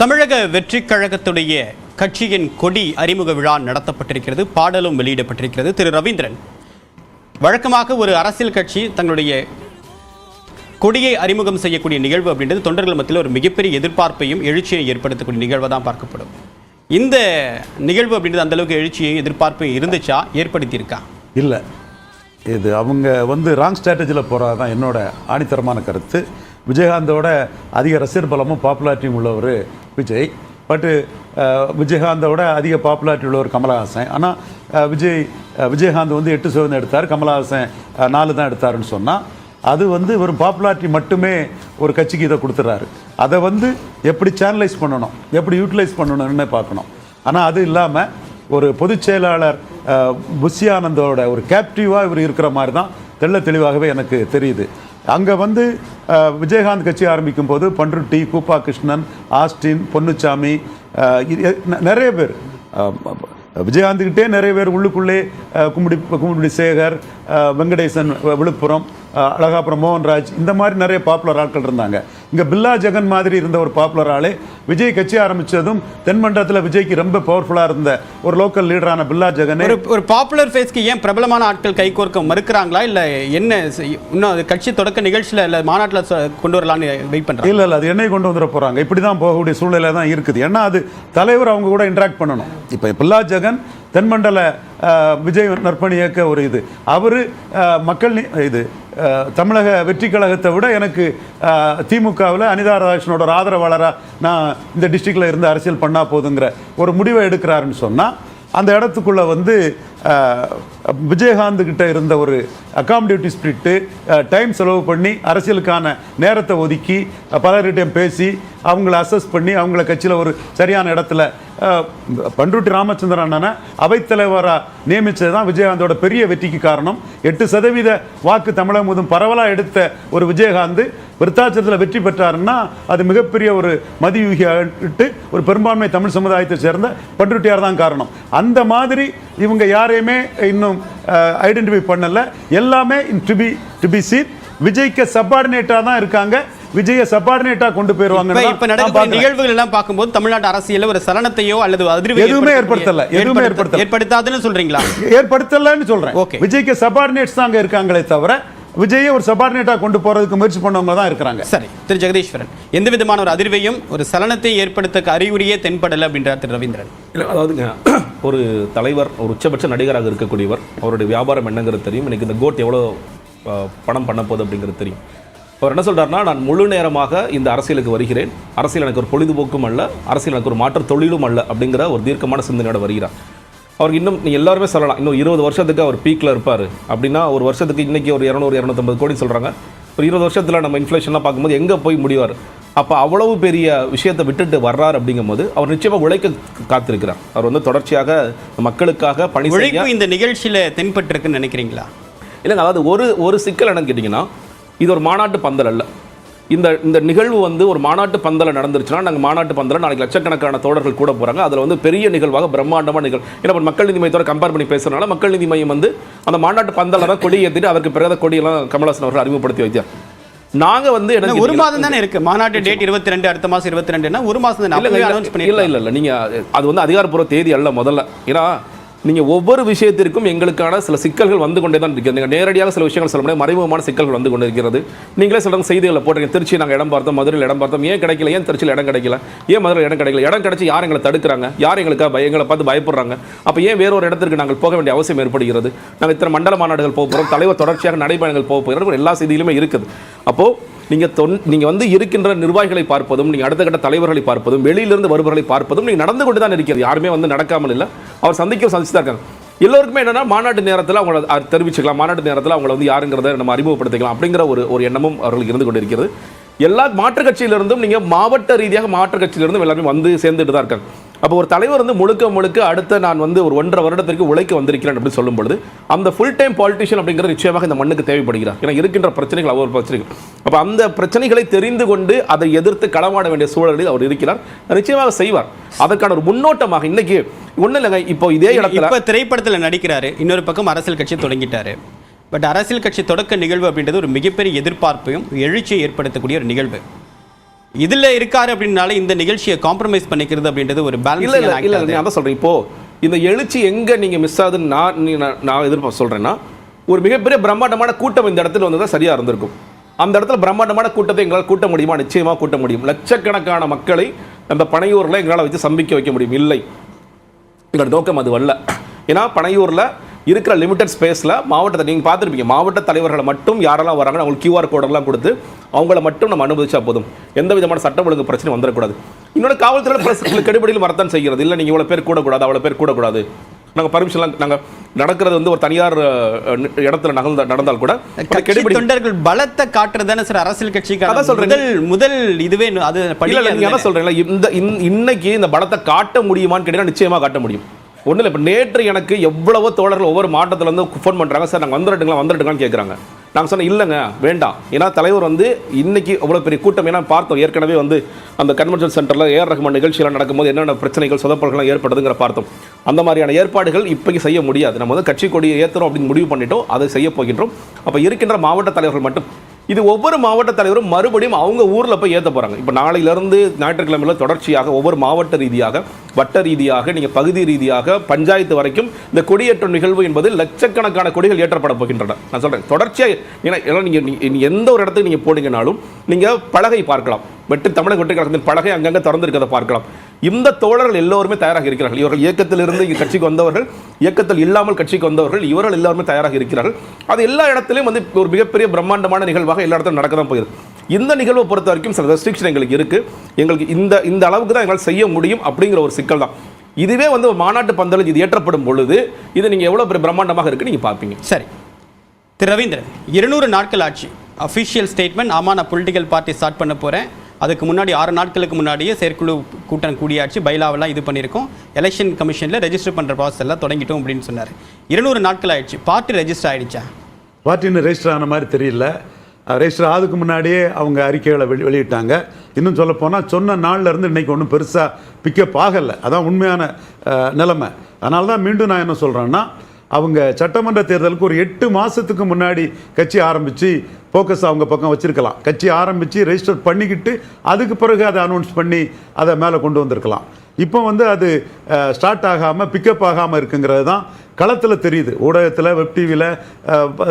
தமிழக வெற்றிக் கழகத்துடைய கட்சியின் கொடி அறிமுக விழா நடத்தப்பட்டிருக்கிறது. பாடலும் வெளியிடப்பட்டிருக்கிறது. திரு ரவீந்திரன் வழக்கமாக ஒரு அரசியல் கட்சி தங்களுடைய கொடியை அறிமுகம் செய்யக்கூடிய நிகழ்வு அப்படின்றது தொண்டர்கள் மத்தியில் ஒரு மிகப்பெரிய எதிர்பார்ப்பையும் எழுச்சியை ஏற்படுத்தக்கூடிய நிகழ்வு தான் பார்க்கப்படும். இந்த நிகழ்வு அப்படின்றது அந்த அளவுக்கு எழுச்சியையும் எதிர்பார்ப்பையும் இருந்துச்சா? ஏற்படுத்தியிருக்கா? இல்லை. இது அவங்க வந்து ராங் ஸ்ட்ராட்டஜியில் போகிறதான் என்னோட ஆணித்தரமான கருத்து. விஜயகாந்தோட அதிக ரசிகர் பலமும் பாப்புலாரிட்டியும் உள்ளவர் விஜய். பட்டு விஜயகாந்தோட அதிக பாப்புலாரிட்டி உள்ளவர் கமலஹாசன். ஆனால் விஜய் விஜயகாந்த் வந்து எட்டு சதவீதம் எடுத்தார். கமலஹாசன் நாலு தான் எடுத்தாருன்னு சொன்னால் அது வந்து ஒரு பாப்புலாரிட்டி மட்டுமே ஒரு கட்சிக்கு இதை கொடுத்துட்றாரு அதை வந்து எப்படி சேனலைஸ் பண்ணணும் எப்படி யூட்டிலைஸ் பண்ணணும்னு பார்க்கணும். ஆனால் அது இல்லாமல் ஒரு பொதுச் செயலாளர் அஹ், ஒரு கேப்டிவாக இவர் இருக்கிற மாதிரி தான் தெள்ள தெளிவாகவே எனக்கு தெரியுது. அங்கே வந்து விஜயகாந்த் கட்சி ஆரம்பிக்கும் போது பண்ருட்டி கூப்பா கிருஷ்ணன் ஆஸ்டின் பொன்னுச்சாமி நிறைய பேர். விஜயகாந்த்கிட்டே நிறைய பேர் உள்ளுக்குள்ளே அஹ், கும்மிடி சேகர் வெங்கடேசன் விழுப்புரம் அஹ், அழகாபுரம் மோகன்ராஜ் இந்த மாதிரி நிறைய பாப்புலர் ஆட்கள் இருந்தாங்க. இங்கே பில்லா ஜெகன் மாதிரி இருந்த ஒரு பாப்புலர் ஆளே விஜய் கட்சி ஆரம்பித்ததும் தென்மண்டலத்தில் விஜய்க்கு ரொம்ப பவர்ஃபுல்லாக இருந்த ஒரு லோக்கல் லீடரான பில்லா ஜெகனே. ஒரு பாப்புலர் ஃபேஸ்க்கு ஏன் பிரபலமான ஆட்கள் கைகோர்க்க மறுக்கிறாங்களா? இல்லை என்ன இன்னும் அது கட்சி தொடக்க நிகழ்ச்சியில் இல்லை மாநாட்டில் கொண்டு வரலான்னு வெயிட் பண்ணுறாங்க இல்ல இல்ல அது என்னை கொண்டு வந்துட போறாங்க. இப்படி தான் போகக்கூடிய சூழ்நிலை தான் இருக்குது. ஏன்னா அது தலைவர் அவங்க கூட இன்டராக்ட் பண்ணணும். இப்போ பில்லா ஜெகன் தென்மண்டல விஜய் நற்பணி இயக்க ஒரு இது. அவர் மக்கள் இது தமிழக வெற்றி கழகத்தை விட எனக்கு திமுகவில் அனிதா ராதாகிருஷ்ணனோட ஆதரவாளராக நான் இந்த டிஸ்ட்ரிக்டில் இருந்து அரசியல் பண்ணா போதுங்கிற ஒரு முடிவை எடுக்கிறாருன்னு சொன்னால் அந்த இடத்துக்குள்ளே வந்து விஜயகாந்த் கிட்ட இருந்த ஒரு அகாமடேட்டிவ் ஸ்பிரிட்டு டைம் செலவு பண்ணி அரசியலுக்கான நேரத்தை ஒதுக்கி பலர்கிட்டையும் பேசி அவங்கள அசஸ் பண்ணி அவங்கள கட்சியில் ஒரு சரியான இடத்துல பண்ருட்டி ராமச்சந்திரன் அண்ணனை அவைத்தலைவராக நியமித்தது தான் விஜயகாந்தோட பெரிய வெற்றிக்கு காரணம். எட்டு சதவீத வாக்கு தமிழகம் முழுவதும் பரவலாக எடுத்த ஒரு விஜயகாந்த் விருத்தாச்சலத்தில் வெற்றி பெற்றாருன்னா அது மிகப்பெரிய ஒரு மதியூகிட்டு ஒரு பெரும்பான்மை தமிழ் சமுதாயத்தை சேர்ந்த பண்ருட்டியார் தான் காரணம். அந்த மாதிரி இவங்க யாரையுமே இன்னும் ஐடென்டிஃபை பண்ணல. எல்லாமே டு பி டு பி சீட் விஜய்க்கு சப்பார்டினேட்டாக தான் இருக்காங்க. விஜயை சப்பார்டினேட்டாக கொண்டு போயிருவாங்க இப்ப நடக்கக்கூடிய நிகழ்வுகள் எல்லாம் பார்க்கும்போது தமிழ்நாட்டு அரசியல்ல ஒரு சலனத்தையோ அல்லது அதிர்வை எதுவுமே ஏற்படுத்தல, எதுவுமே ஏற்படுத்த- ஏற்படுத்தல. ஏற்படுத்தாதுன்னு சொல்றீங்களா? ஏற்படுத்தலன்னு சொல்றேன். Okay. விஜய்க்கு சபார்டினேட்ஸ் தான் அங்க இருக்காங்களே தவிர விஜயை ஒரு சபார்டினேட்டா கொண்டு போறதுக்கு முயற்சி பண்ணவங்க தான் இருக்கிறாங்க. சரி திரு ஜெகதீஸ்வரன் எந்த விதமான ஒரு அதிர்வையும் ஒரு சலனத்தை ஏற்படுத்த அறிகுறியே தென்படல அப்படின்றார் திரு ரவீந்திரன். இல்லை அதாவதுங்க ஒரு தலைவர் ஒரு உச்சபட்ச நடிகராக இருக்கக்கூடியவர் அவருடைய வியாபாரம் என்னங்கிறது தெரியும். இன்னைக்கு இந்த கோட் எவ்வளோ பணம் பண்ண போகுது அப்படிங்கிறது தெரியும். அவர் என்ன சொல்றாருன்னா நான் முழு நேரமாக இந்த அரசியலுக்கு வருகிறேன். அரசியல் எனக்கு ஒரு பொழுதுபோக்கும் அல்ல அரசியல் எனக்கு ஒரு மாற்று தொழிலும் அல்ல அப்படிங்கிற ஒரு தீர்க்கமான சிந்தனையோட வருகிறார். அவருக்கு இன்னும் நீ எல்லாருமே சொல்லலாம். இன்னும் இருபது வருஷத்துக்கு அவர் பீக்கில் இருப்பார். அப்படின்னா ஒரு வருஷத்துக்கு இன்னைக்கு ஒரு இரநூறு இரநூத்தம்பது கோடி சொல்கிறாங்க ஒரு இருபது வருஷத்தில் நம்ம இன்ஃப்ளேஷன்லாம் பார்க்கும்போது எங்கே போய் முடிவார்? அப்போ அவ்வளவு பெரிய விஷயத்தை விட்டுட்டு வர்றார் அப்படிங்கும்போது அவர் நிச்சயமாக உழைக்க காத்திருக்கிறார். அவர் வந்து தொடர்ச்சியாக மக்களுக்காக பணி உழைப்பு இந்த நிகழ்ச்சியில தென்பட்டிருக்குன்னு நினைக்கிறீங்களா? இல்லைங்க அதாவது ஒரு ஒரு சிக்கல் என்னன்னு கேட்டிங்கன்னா இது ஒரு மாநாட்டு பந்தல் அல்ல. இந்த இந்த நிகழ்வு வந்து ஒரு மாநாட்டு பந்தல நடந்துருச்சுன்னா நாங்கள் மாநாட்டு பந்தல நாளைக்கு லட்சக்கணக்கான தோழர்கள் கூட போகிறாங்க அதில் வந்து பெரிய நிகழ்வாக பிரம்மாண்டமான நிகழ்வு ஏன்னா மக்கள் நீதி மையத்தோட கம்பேர் பண்ணி பேசுறதுனால மக்கள் நீதி மையம் வந்து அந்த மாநாட்டு பந்தல தான் கொடி ஏற்றிட்டு அவருக்கு பிறகு கொடியெல்லாம் கமலஹாசன் அவர்கள் அறிமுகப்படுத்தி வைத்தார். நாங்கள் வந்து ஒரு மாதம் தானே இருக்கு. மாநாட்டு டேட் இருபத்தி ரெண்டு அடுத்த மாசம் இருபத்தி ரெண்டுன்னா ஒரு மாசம் தானே. இல்ல, இல்ல இல்ல. நீங்க அது வந்து அதிகாரப்பூர்வ தேதி அல்ல முதல்ல. ஏன்னா நீங்கள் ஒவ்வொரு விஷயத்திற்கும் எங்களுக்கான சில சிக்கல்கள் வந்து கொண்டே தான் இருக்கிறது நீங்கள் நேரடியாக சில விஷயங்கள் சொல்ல முடியாது. மறைமுகமான சிக்கல்கள் வந்து கொண்டு இருக்கிறது. நீங்களே சொல்கிறாங்க செய்திகளை போட்டுங்க திருச்சி நாங்கள் இடம் பார்த்தோம் மதுரையில் இடம் பார்த்தோம். ஏன் கிடைக்கல? ஏன் திருச்சியில் இடம் கிடைக்கல? ஏன் மதுரையில் இடம் கிடைக்கல? இடம் கிடைச்சி யார் எங்களை தடுக்கிறாங்க? யார் எங்களுக்காக பய- எங்களை பார்த்து பயப்படுறாங்க? அப்போ ஏன் வேறொரு இடத்திற்கு நாங்கள் போக வேண்டிய அவசியம் ஏற்படுகிறது? நாங்கள் இத்தனை மண்டல மாநாடுகள் போக போகிறோம் தலைவர் தொடர்ச்சியாக நடைபயணங்கள் போக போகிறோம் எல்லா செய்தியிலுமே இருக்குது. அப்போது நீங்கள் தொன் நீங்கள் வந்து இருக்கின்ற நிர்வாகிகளை பார்ப்பதும் நீங்கள் அடுத்த கட்ட தலைவர்களை பார்ப்பதும் வெளியிலிருந்து வருபவர்களை பார்ப்பதும் நீங்கள் நடந்து கொண்டு தான் இருக்கிறது. யாருமே வந்து நடக்காமல் இல்லை. அவர் சந்திக்க சந்திச்சு தான் இருக்காங்க எல்லோருக்குமே என்னன்னா மாநாட்டு நேரத்தில் அவங்கள தெரிவிச்சுக்கலாம். மாநாட்டு நேரத்தில் அவங்கள வந்து யாருங்கிறத நம்ம அறிமுகப்படுத்திக்கலாம் அப்படிங்கிற ஒரு ஒரு எண்ணமும் அவர்களுக்கு இருந்து கொண்டிருக்கிறது. எல்லா மாற்றுக் கட்சியிலிருந்தும் நீங்கள் மாவட்ட ரீதியாக மாற்றுக் கட்சியிலிருந்தும் எல்லாருமே வந்து சேர்ந்துட்டு தான் இருக்காங்க. அப்போ ஒரு தலைவர் வந்து முழுக்க முழுக்க அடுத்த நான் வந்து ஒரு ஒன்றரை வருடத்திற்கு உழைக்க வந்திருக்கிறேன் அப்படின்னு சொல்லும் பொழுது அந்த ஃபுல் டைம் பாலிட்டிஷியன் அப்படிங்கிறது நிச்சயமாக இந்த மண்ணுக்கு தேவைப்படுகிறார். ஏன்னா இருக்கின்ற பிரச்சனைகள் ஒவ்வொரு பிரச்சனைகள். அப்போ அந்த பிரச்சனைகளை தெரிந்து கொண்டு அதை எதிர்த்து களமாட வேண்டிய சூழலில் அவர் இருக்கிறார். நிச்சயமாக செய்வார். அதற்கான ஒரு முன்னோட்டமாக இன்னைக்கு ஒன்றும் இல்லைங்க இப்போ இதே இடத்துல இப்ப திரைப்படத்துல நடிக்கிறாரு இன்னொரு பக்கம் அரசியல் கட்சி தொடங்கிட்டாரு. பட் அரசியல் கட்சி தொடக்க நிகழ்வு அப்படின்றது ஒரு மிகப்பெரிய எதிர்பார்ப்பையும் எழுச்சியை ஏற்படுத்தக்கூடிய ஒரு நிகழ்வு. இதுல இருக்காரு அப்படின்னால இந்த நிகழ்ச்சியை காம்ப்ரமைஸ் பண்ணிக்கிறது அப்படின்றது ஒரு இல்ல இல்ல இல்ல பேலன்ஸ் நீ அதான் சொல்றேன். இப்போ இந்த எழுச்சி எங்க நீங்க மிஸ் ஆகுதுன்னு நான் நான் எதிர்பார்க்க சொல்றேன்னா ஒரு மிகப்பெரிய பிரம்மாண்டமான கூட்டம் இந்த இடத்துல வந்ததா சரியா இருந்திருக்கும். அந்த இடத்துல பிரம்மாண்டமான கூட்டத்தை எங்களால் கூட்ட முடியுமா? நிச்சயமா கூட்ட முடியும். லட்சக்கணக்கான மக்களை அந்த பனையூர்ல எங்களால் வச்சு சம்பிக்க வைக்க முடியும். இல்லை. எங்களோட நோக்கம் அது வரல ஏன்னா பனையூரில் இருக்கிற லிமிட்டட் ஸ்பேஸில் மாவட்டத்தை நீங்கள் பார்த்துருப்பீங்க. மாவட்ட தலைவர்களை மட்டும் யாரெல்லாம் வராங்க அவங்களுக்கு கியூஆர் கோடெல்லாம் கொடுத்து அவங்கள மட்டும் நம்ம அனுமதிச்சா போதும். எந்த விதமான சட்டம் ஒழுங்கு பிரச்சனை வந்துடக்கூடாது இன்னொரு காவல்துறை சில கெடுபடியில் வரத்தான் செய்கிறது. இல்லை நீங்கள் இவ்வளோ பேர் கூடக்கூடாது அவ்வளோ பேர் கூடக்கூடாது. நாங்கள் பர்மிஷன்லாம் நாங்கள் நடக்கிறது வந்து ஒரு தனியார் இடத்துல நகர்ந்த நடந்தால் கூட கெடுபிடி தொண்டர்கள் பலத்தை காட்டுறது சார் அரசியல் கட்சிக்கான அதான் சொல்றேன். முதல் இதுவே அது இல்ல படியே இல்ல நீங்க அதுதானே. என்ன சொல்றீங்களா இந்த இன்- இன்னைக்கு இந்த பலத்தை காட்ட முடியுமான்னு கேட்டீங்கன்னா நிச்சயமா காட்ட முடியும். ஒன்றும் இல்லை இப்போ நேற்று எனக்கு எவ்வளவோ தோழர்கள் ஒவ்வொரு மாவட்டத்தில் இருந்து ஃபோன் பண்ணுறாங்க சார் நாங்கள் வந்துடட்டுங்களா வந்துடட்டுங்களான்னு கேட்குறாங்க நாங்கள் சொன்னோம் இல்லைங்க வேண்டாம். ஏன்னா தலைவர் வந்து இன்றைக்கி அவ்வளோ பெரிய கூட்டம் ஏன்னா பார்த்தோம் ஏற்கனவே வந்து அந்த கன்வென்ஷன் சென்டரில் ஏஆர் ரஹ்மான் நிகழ்ச்சியெல்லாம் நடக்கும்போது என்னென்ன பிரச்சனைகள் சொதப்பல்கள்லாம் ஏற்படுதுங்கிற பார்த்தோம். அந்த மாதிரியான ஏற்பாடுகள் இப்போக்கி செய்ய முடியாது. நம்ம வந்து கட்சி கொடியை ஏற்றுறோம் அப்படின்னு முடிவு பண்ணிட்டோம் அதை செய்ய போகின்றோம். அப்போ இருக்கின்ற மாவட்ட தலைவர்கள் மட்டும் இது ஒவ்வொரு மாவட்ட தலைவரும் மறுபடியும் அவங்க ஊரில் போய் ஏற்ற போகிறாங்க இப்போ நாளையிலேருந்து ஞாயிற்றுக்கிழமையில தொடர்ச்சியாக ஒவ்வொரு மாவட்ட ரீதியாக வட்ட ரீதியாக நீங்க பகுதி ரீதியாக பஞ்சாயத்து வரைக்கும் இந்த கொடியேற்றம் நிகழ்வு என்பது லட்சக்கணக்கான கொடிகள் ஏற்றப்பட போகின்றன. நான் சொல்றேன் தொடர்ச்சியாக ஏன்னா ஏன்னா நீங்க- நீங்க எந்த ஒரு இடத்துக்கு நீங்க போனீங்கனாலும் நீங்க பலகை பார்க்கலாம். வெட்டு தமிழக வெற்றி கழகத்தின் பலகை அங்கங்கே திறந்து பார்க்கலாம். இந்த தோழர்கள் எல்லோருமே தயாராக இருக்கிறார்கள். இவர்கள் இயக்கத்திலிருந்து இங்க கட்சிக்கு வந்தவர்கள் இயக்கத்தில் இல்லாமல் கட்சிக்கு வந்தவர்கள் இவர்கள் எல்லாருமே தயாராக இருக்கிறார்கள். அது எல்லா இடத்துலையும் வந்து ஒரு மிகப்பெரிய பிரம்மாண்டமான நிகழ்வாக எல்லா இடத்துலையும் நடக்க தான் போகுது. இந்த நிகழ்வை பொறுத்த வரைக்கும் சில ரெஸ்ட்ரிக்ஷன் எங்களுக்கு இருக்குது எங்களுக்கு இந்த இந்த அளவுக்கு தான் எங்களால் செய்ய முடியும் அப்படிங்கிற ஒரு சிக்கல் தான். இதுவே வந்து ஒரு மாநாட்டு பந்தலில் இது ஏற்றப்படும் பொழுது இது நீங்கள் எவ்வளோ பெரிய பிரம்மாண்டமாக இருக்குது நீங்கள் பார்ப்பீங்க. சரி. திரு ரவீந்திரன் இருநூறு நாட்கள் ஆட்சி அஃபிஷியல் ஸ்டேட்மெண்ட் ஆமாம் நான் பொலிட்டிக்கல் பார்ட்டி ஸ்டார்ட் பண்ண போகிறேன் அதுக்கு முன்னாடி ஆறு நாட்களுக்கு முன்னாடியே செயற்குழு கூட்டம் கூடியாச்சு. பைலாவெல்லாம் இது பண்ணியிருக்கோம். எலெக்ஷன் கமிஷனில் ரெஜிஸ்டர் பண்ணுற ப்ராசஸ் எல்லாம் தொடங்கிட்டோம் அப்படின்னு சொன்னார். இருநூறு நாட்கள் ஆயிடுச்சு. பார்ட்டி ரெஜிஸ்டர் ஆயிடுச்சா? பார்ட்டின்னு ரெஜிஸ்டர் ஆன மாதிரி தெரியல. ரெஜிஸ்டர் ஆகுதுக்கு முன்னாடியே அவங்க அறிக்கைகளை வெளி வெளியிட்டாங்க. இன்னும் சொல்ல போனால் சொன்ன நாள்லேருந்து இருந்து இன்னைக்கு ஒன்றும் பெருசாக பிக்கப் ஆகலை. அதான் உண்மையான நிலைமை. அதனால தான் மீண்டும் நான் என்ன சொல்கிறேன்னா அவங்க சட்டமன்ற தேர்தலுக்கு ஒரு எட்டு மாதத்துக்கு முன்னாடி கட்சி ஆரம்பித்து ஃபோக்கஸ் அவங்க பக்கம் வச்சுருக்கலாம். கட்சி ஆரம்பித்து ரெஜிஸ்டர் பண்ணிக்கிட்டு அதுக்கு பிறகு அதை அனௌன்ஸ் பண்ணி அதை மேலே கொண்டு வந்திருக்கலாம். இப்போ வந்து அது ஸ்டார்ட் ஆகாமல் பிக்கப் ஆகாமல் இருக்குங்கிறது தான் களத்தில் தெரியுது. ஊடகத்தில் வெப் டிவியில்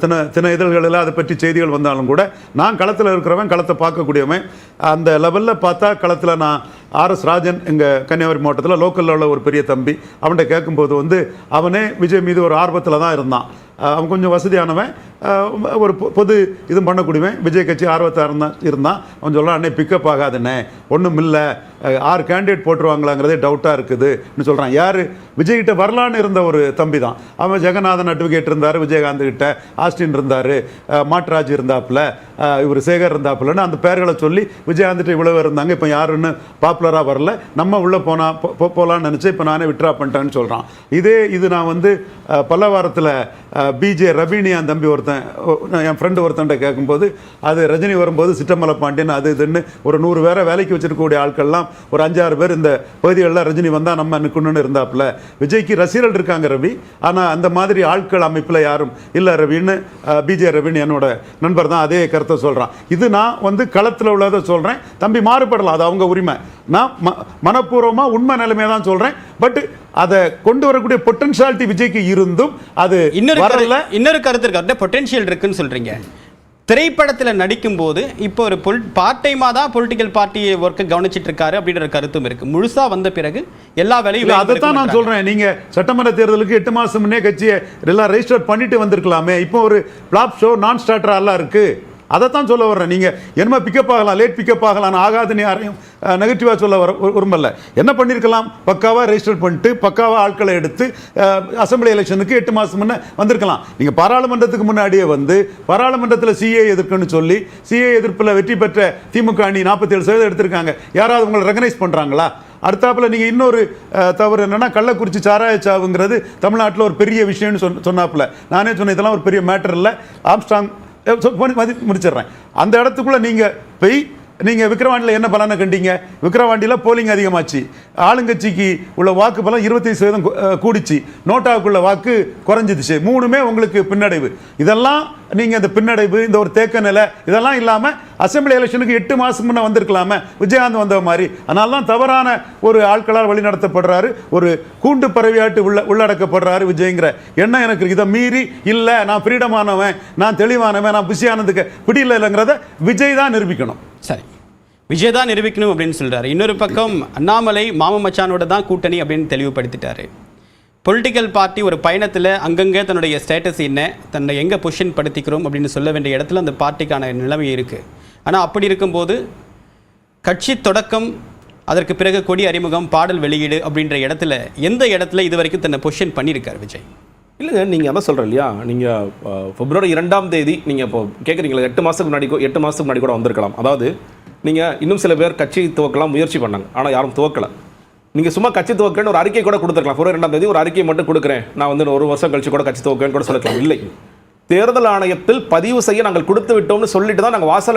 தின தின இதழ்களில் அதை பற்றி செய்திகள் வந்தாலும் கூட நான் களத்தில் இருக்கிறவன் களத்தை பார்க்கக்கூடியவன். அந்த லெவலில் பார்த்தா களத்தில் நான் ஆர்எஸ் ராஜன் எங்கள் கன்னியாகுமரி மாவட்டத்தில் லோக்கலில் உள்ள ஒரு பெரிய தம்பி. அவன்கிட்ட கேட்கும்போது வந்து அவனே விஜய் மீது ஒரு ஆர்வத்தில் தான் இருந்தான். அவன் கொஞ்சம் வசதியானவன். ஒரு பொ- பொது இதுவும் பண்ணக்கூடியவன். விஜய் கட்சி ஆர்வத்தாக இருந்தான் இருந்தான். அவன் சொல்கிறான் அண்ணே பிக்கப் ஆகாதுண்ணே. ஒன்றும் இல்லை ஆறு கேண்டிடேட் போட்டுருவாங்களாங்கிறதே டவுட்டாக இருக்குதுன்னு சொல்கிறான் யார்? விஜய்கிட்ட வரலான்னு இருந்த ஒரு தம்பி தான். அவன் ஜெகநாதன் அட்வொகேட் இருந்தார் விஜயகாந்த் கிட்ட. ஆஸ்டின் இருந்தார் மாட்ராஜ் இருந்தாப்புல இவர் சேகர் இருந்தாப்புலன்னு அந்த பேர்களை சொல்லி விஜயகாந்த் இவ்வளோ இருந்தாங்க. இப்போ யாருன்னு பாப்புலராக வரல. நம்ம உள்ளே போனால் போகலான்னு நினச்சி இப்போ நானே விட்ரா பண்ணிட்டேன்னு சொல்கிறான் இதே இது நான் வந்து பல பல்லவாரத்தில் பிஜே ரபினியான் தம்பி ஒருத்தன் என் ஃப்ரெண்டு ஒருத்தன்ட்ட கேட்கும்போது அது ரஜினி வரும்போது சிட்டமலை பாண்டியன் அது இதுன்னு ஒரு நூறு பேரை வேலைக்கு வச்சுருக்கக்கூடிய ஆட்கள்லாம் ஒரு அஞ்சாறு பேர் இந்த பகுதிகளில் ரஜினி வந்தால் நம்ம நிற்கணும்னு இருந்தாப்புல. விஜய்க்கு ரசிகர்கள் இருக்காங்க ரவி. ஆனால் அந்த மாதிரி ஆட்கள் அமைப்பில் யாரும் இல்லை ரவின்னு பிஜே ரவின்னு என்னோட நண்பர் தான் அதே கருத்தை சொல்கிறான் இது நான் வந்து களத்தில் உள்ளதை சொல்கிறேன் தம்பி மாறுபடலாம் அது அவங்க உரிமை. நான் ம மனப்பூர்வமாக உண்மை நிலைமையை தான் சொல்கிறேன் பட் அதை கொண்டு வரக்கூடிய பொட்டன்ஷியாலிட்டி விஜய்க்கு இருந்தும் அது இன்னொரு வரல. இன்னொரு கருத்து இருக்கு. அவர்கிட்ட பொட்டென்ஷியல் இருக்குன்னு சொல்றீங்க. திரைப்படத்தில் நடிக்கும்போது இப்போ ஒரு பொல் பார்ட் டைமாக தான் பொலிட்டிக்கல் பார்ட்டி ஒர்க்கை கவனிச்சிட்டு இருக்காரு அப்படின்ற கருத்தும் இருக்கு. முழுசா வந்த பிறகு எல்லா வேலையும் இவங்க அதைத்தான் நான் இருக்க சொல்றேன். நீங்க சட்டமன்ற தேர்தலுக்கு எட்டு மாசம் முன்னே கட்சியை எல்லாம் ரெஜிஸ்டர் பண்ணிட்டு வந்திருக்கலாமே. இப்போ ஒரு பிளாப் ஷோ நான் ஸ்டார்டர் எல்லாம் இருக்கு. அதைத்தான் சொல்ல வர்றேன். நீங்கள் என்னமா பிக்கப் ஆகலாம் லேட் பிக்கப் ஆகலாம் ஆகாதுன்னு யாரையும் நெகட்டிவாக சொல்ல வர விரும்பல. என்ன பண்ணிருக்கலாம்? பக்காவாக ரெஜிஸ்டர் பண்ணிட்டு பக்காவாக ஆட்களை எடுத்து அசம்பிளி எலெக்ஷனுக்கு எட்டு மாதம் முன்னே வந்திருக்கலாம். நீங்கள் பாராளுமன்றத்துக்கு முன்னாடியே வந்து பாராளுமன்றத்தில் சிஏ எதிர்க்குன்னு சொல்லி சிஏ எதிர்ப்பில் வெற்றி பெற்ற திமுக அணி நாற்பத்தி ஏழு சதவீதம் எடுத்திருக்காங்க. யாராவது உங்களை ரெகனைஸ் பண்ணுறாங்களா அடுத்தாப்புல நீங்கள் இன்னொரு தவறு என்னென்னா கள்ளக்குறிச்சி சாராயச்சாவுங்கிறது தமிழ்நாட்டில் ஒரு பெரிய விஷயம்னு சொன்ன சொன்னாப்புல. நானே சொன்னேன் இதெல்லாம் ஒரு பெரிய மேட்டர் இல்லை. ஆம்ஸ்டாங் முடிச்சிடுறேன். அந்த இடத்துக்குள்ள நீங்க போய் நீங்கள் விக்கிரவாண்டியில் என்ன பலனை கண்டீங்க? விக்கிரவாண்டியில் போலிங் அதிகமாச்சு. ஆளுங்கட்சிக்கு உள்ள வாக்கு பலம் இருபத்தி சதவீதம் கூடிச்சு. நோட்டாவுக்குள்ள வாக்கு குறைஞ்சிடுச்சு. மூணுமே உங்களுக்கு பின்னடைவு. இதெல்லாம் நீங்கள் இந்த பின்னடைவு இந்த ஒரு தேக்க நிலை இதெல்லாம் இல்லாமல் அசெம்பிளி எலெக்ஷனுக்கு எட்டு மாதம் முன்ன வந்திருக்கலாமே. விஜயகாந்த் வந்த மாதிரி. அதனால தான் தவறான ஒரு ஆட்களால் வழிநடத்தப்படுறாரு ஒரு கூண்டு பறவையாட்டு உள்ள உள்ளடக்கப்படுறாரு விஜய்ங்கிற எண்ணம் எனக்கு இதை மீறி இல்லை நான் ஃப்ரீடமானவன் நான் தெளிவானவன் நான் புஷியானதுக்கு பிடி இல்லைங்கிறத விஜய் தான் நிரூபிக்கணும். விஜய் தான் நிரூபிக்கணும் அப்படின்னு சொல்கிறாரு இன்னொரு பக்கம் அண்ணாமலை மாம மச்சானோட தான் கூட்டணி அப்படின்னு தெளிவுபடுத்திட்டாரு. பொலிட்டிக்கல் பார்ட்டி ஒரு பயணத்தில் அங்கங்கே தன்னுடைய ஸ்டேட்டஸ் என்ன தன்னை எங்கே பொசிஷன் படுத்திக்கிறோம் அப்படின்னு சொல்ல வேண்டிய இடத்துல அந்த பார்ட்டிக்கான நிலைமை இருக்குது ஆனால் அப்படி இருக்கும்போது கட்சி தொடக்கம் அதற்கு பிறகு கொடி அறிமுகம் பாடல் வெளியீடு அப்படின்ற இடத்துல எந்த இடத்துல இது வரைக்கும் தன்னை பொசிஷன் பண்ணியிருக்காரு விஜய்? இல்லைங்க நீங்கள் அதான் சொல்கிறேன் இல்லையா? நீங்கள் பிப்ரவரி இரண்டாம் தேதி நீங்கள் இப்போ கேட்குறீங்களா எட்டு மாதத்துக்கு முன்னாடி எட்டு மாதத்துக்கு முன்னாடி கூட வந்திருக்கலாம். அதாவது நீங்கள் இன்னும் சில பேர் கட்சி துவக்கலாம் முயற்சி பண்ணாங்க. ஆனால் யாரும் துவக்கலை. நீங்கள் சும்மா கட்சி துவக்கன்னு ஒரு அறிக்கை கூட கொடுத்துருக்கலாம். ஒரு ரெண்டாம் தேதி ஒரு அறிக்கை மட்டும் கொடுக்குறேன். நான் வந்து ஒரு வருஷம் கழிச்சு கூட கட்சி துவக்கன்னு கூட சொல்லலாம். இல்லை. தேர்தல் ஆணையத்தில் பதிவு செய்ய நாங்கள் கொடுத்து விட்டோம்னு சொல்லிட்டு தான் நாங்கள் வாசல்